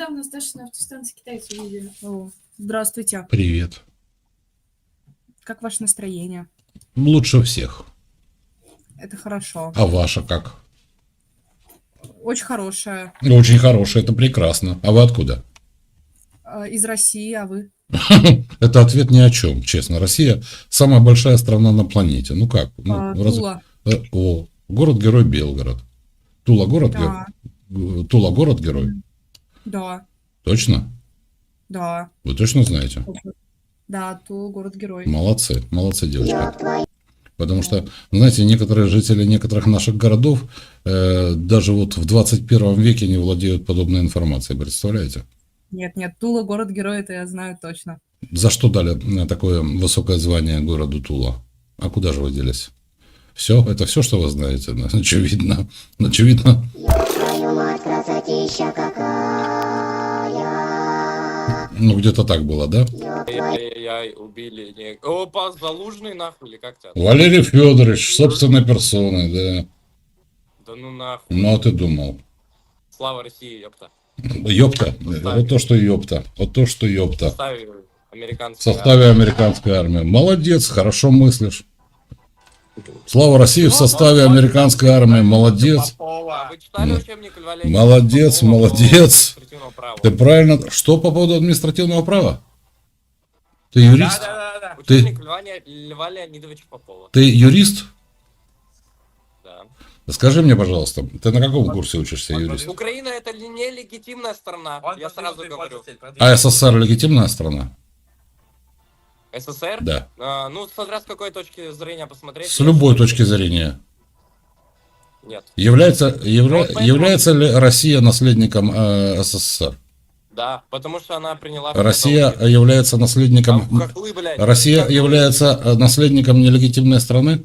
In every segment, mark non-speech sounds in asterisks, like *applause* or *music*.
недавно с Дашей на автостанции китайцы увидели. О, здравствуйте. Привет. Как ваше настроение? Лучше всех. Это хорошо. А ваша как? Очень хорошее. Очень хорошая, это прекрасно. А вы откуда? Э, Из России, а вы? *laughs* Это ответ ни о чем, честно. Россия самая большая страна на планете. Ну как? Ну, А, раз- Тула. э, О, город-герой Белгород. Тула город Да, герой? Тула город-герой? Да, Точно? да. Вы точно знаете? Да, Тула город-герой. Молодцы, молодцы, девочки. Потому что, знаете, некоторые жители некоторых наших городов э, даже вот в 21 веке не владеют подобной информацией, представляете? Нет, нет, Тула город-герой, это я знаю точно. За что дали э, такое высокое звание городу Тула? А куда же вы делись? Все? Это все, что вы знаете? Ну, *laughs* Очевидно. Очевидно. Твою мать, красотища какая. Ну, где-то так было, да? Ай-яй-яй, убили. Не... Опа, залужный нахуй или как тебя? Валерий Федорович, собственной персоной, да. Да ну нахуй. Ну, а ты думал. Слава России, ёпта. Ёпта. Вот то, что ёпта. Вот то, что В ёпта. составе В американской составе американской армии. Молодец, хорошо мыслишь. Слава России в составе американской армии. Молодец. А вы читали учебник Льва Леонидовича Молодец, молодец. Праву? Ты правильно... Что по поводу административного права? Ты юрист? Да-да-да. Ты- Учебник Льва, Не- Льва Леонидовича Попова. Ты юрист? Да. Скажи мне, пожалуйста, ты на каком курсе учишься, юрист? Украина это ли- не легитимная страна, я сразу говорю. А СССР легитимная страна? СССР? Да. А, ну, смотря с какой точки зрения посмотреть. С любой точки зрения. Нет. Является, явля- поэтому- является ли Россия наследником э, СССР? Да, потому что она приняла... Россия все является долги. наследником... Там хохлы, блядь. Россия Хохлы. является э, наследником нелегитимной страны?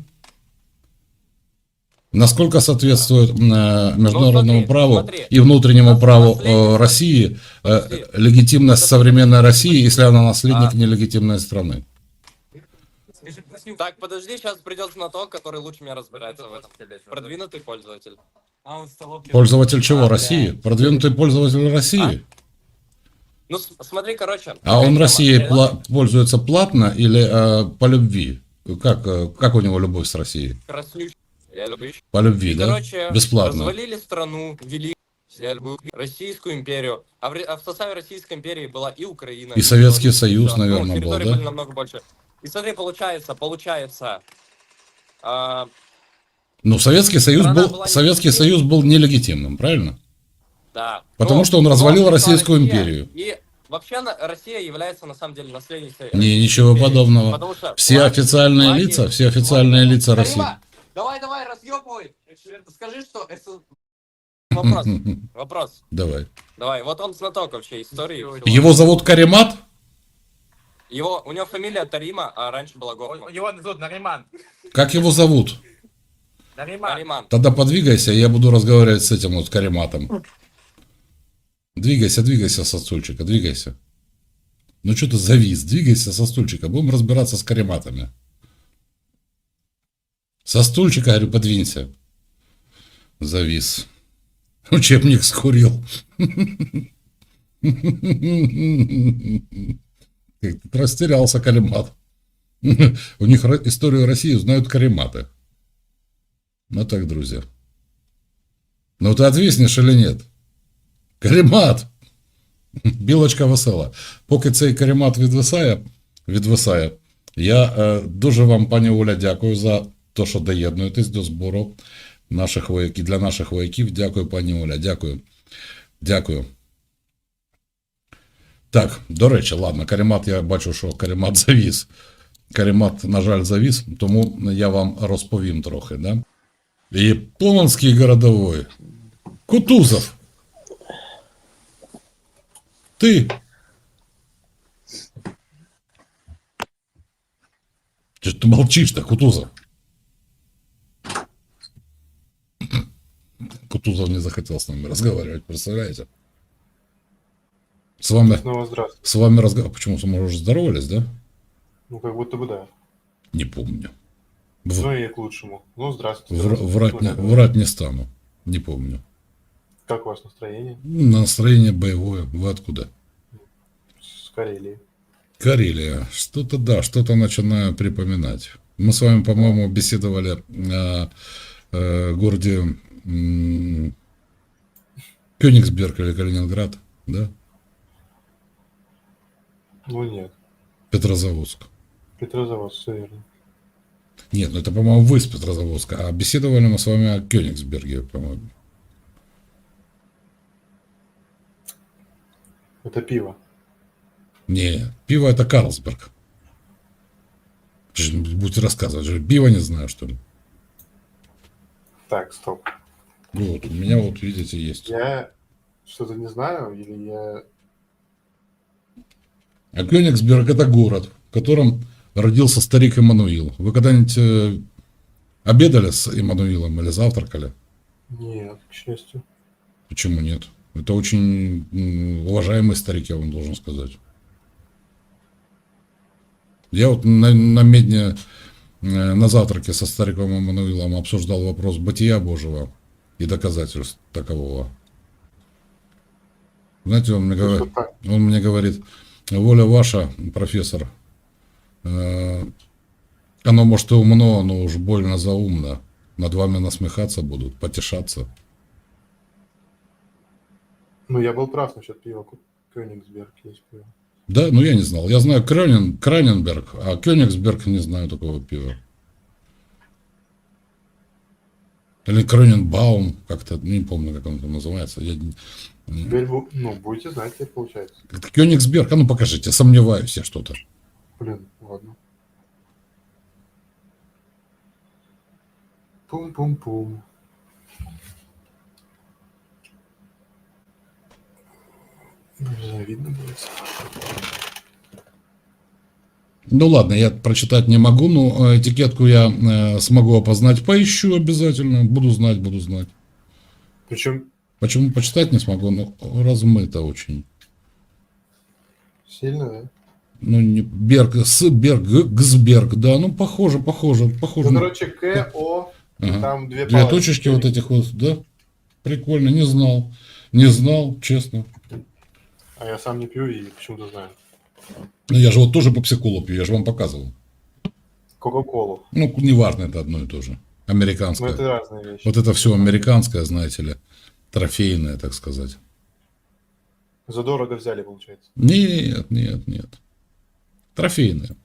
Насколько соответствует э, международному Ну, смотри, праву смотри. и внутреннему Нас- праву э, России э, легитимность современной России, если она наследник А. нелегитимной страны? Так, подожди, сейчас придет знаток, который лучше меня разбирается в этом. Продвинутый пользователь. Пользователь чего? А, России? Продвинутый пользователь России? Ну, с- смотри, короче. А он. Россией пла- пользуется платно или э, по любви? Как, э, как у него любовь с Россией? Краснющий. Я люблю. По любви, И, да? короче, Бесплатно. развалили страну, вели я люблю Российскую империю. А в, ре- а в составе Российской империи была и Украина. И Советский. Союз, Да. Ну, наверное, был, территории да? были намного больше. И смотри, получается, получается. а, Ну, Советский Союз Страна был, была Советский. Союз был нелегитимным, правильно? Да. Потому Ну, что он развалил Российскую Россия, империю. И вообще Россия является на самом деле наследницей. Не, ничего империи, подобного. потому что Все флаги- официальные флаги- лица, все официальные флаги- лица России. Давай, давай, разъебывай. Скажи, что *laughs* Вопрос, вопрос. Давай. Давай, вот он знаток вообще истории. Его зовут Каримат? Его, у него фамилия Тарима, а раньше была Гофман. Его зовут Нариман. Как его зовут? Нариман. Тариман. Тогда подвигайся, я буду разговаривать с этим вот Кариматом. Двигайся, двигайся со стульчика, двигайся. Ну что ты завис? Двигайся со стульчика, будем разбираться с Кариматами. Со стульчика, говорю, подвинься. Завис. Учебник скурил. *laughs* Как ты растерялся, Каримат. *laughs* У них ро- историю России знают Кариматы. Ну так, друзья. Ну ти відвіснеш или нет? Каремат! *laughs* Білочка весела. Поки цей каремат відвисає, відвисає, я е, дуже вам, пані Оля, дякую за те, що доєднуєтесь до збору наших вояків, для наших вояків. Дякую, пані Оля, дякую. Дякую. Так, до речі, ладно, каремат, я бачу, що каремат завіз. *laughs* Каремат, на жаль, завіз, тому я вам розповім трохи, да? Японский городовой. Кутузов. Ты. Че ж ты молчишь-то, Кутузов? Кутузов не захотел с нами разговаривать, представляете? С вами, Снова здравствуйте. с вами разговаривать. Почему мы уже здоровались, да? Ну, как будто бы да. Не помню. В- Ну и к лучшему. Ну, здравствуйте. вра- врать, не, Ну, врать не стану. Не помню. Как у вас настроение? Настроение боевое. Вы откуда? С Карелии. Карелия. Что-то да, что-то начинаю припоминать. Мы с вами, по-моему, беседовали о э, городе Кёнигсберг или Калининград, да? Ну нет. Петрозаводск. Петрозаводск, все верно. Нет, ну это, по-моему, вы из Петрозаводска, а беседовали мы с вами о Кёнигсберге, по-моему. Это пиво. Не, пиво это Карлсберг. Будете рассказывать, же пиво не знаю, что ли. Так, стоп. Вот, у меня вот, видите, есть. Я что-то не знаю, или я... А Кёнигсберг это город, в котором родился старик Эммануил. Вы когда-нибудь э, обедали с Эммануилом или завтракали? Нет, к счастью. Почему нет? Это очень уважаемый старик, я вам должен сказать. Я вот на, на медне э, на завтраке со стариком Эммануилом обсуждал вопрос бытия Божьего и доказательств такового. Знаете, он мне, говорит, он мне говорит, воля ваша, профессор, э, оно может и умно, но уж больно заумно. Над вами насмехаться будут, потешаться. Ну, я был прав насчет пива. Кёнигсберг есть пиво. Да, ну я не знал. Я знаю Кранен, Краненберг, а Кёнигсберг не знаю такого пива. Или Кроненбаум, как-то, не помню, как он там называется. Я Теперь, бу- ну, будете знать, как получается. Кёнигсберг, а ну покажите, сомневаюсь я что-то. Блин, ладно. Пум-пум-пум. Не знаю, видно будет. Ну ладно, я прочитать не могу, но э, этикетку я э, смогу опознать. Поищу обязательно, буду знать, буду знать. Причем Почему почитать не смогу? Ну, размыто очень. сильно, да? Ну, не Берг, с Берг, Гсберг, да, ну, похоже, похоже, похоже. Ну, короче, К, О, Ага. там две Две палочки. точечки вот этих вот, да? Прикольно, не знал. Не знал, честно. А я сам не пью и почему-то знаю. Ну, я же вот тоже по психолу пью, я же вам показывал. Кока-колу. Ну, неважно, это одно и то же. Ну, Американское. это разные вещи. Вот это все американское, знаете ли. Трофейное, так сказать. Задорого взяли, получается. Нет, нет, нет. Трофейное.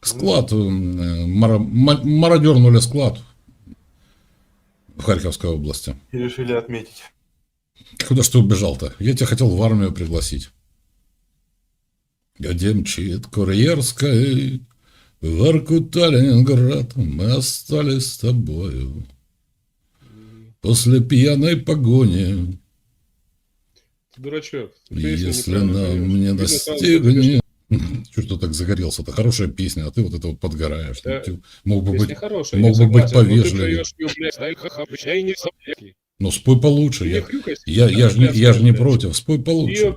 Склад, э, мара- ма- мародернули склад в Харьковской области. И решили отметить. Куда ж ты убежал-то? Я тебя хотел в армию пригласить. Где мчит курьерская в Ленинград, мы остались с тобою. После пьяной погони, дурачок. если неправильно нам поешь. не Видно сразу, *laughs* что так загорелся? Это хорошая песня, а ты вот это вот подгораешь. Да. Ты мог бы быть... хорошая, мог бы быть но повежливее. сопляки. Ну, спой получше. Я, я, я, же не, я же не против. Спой получше.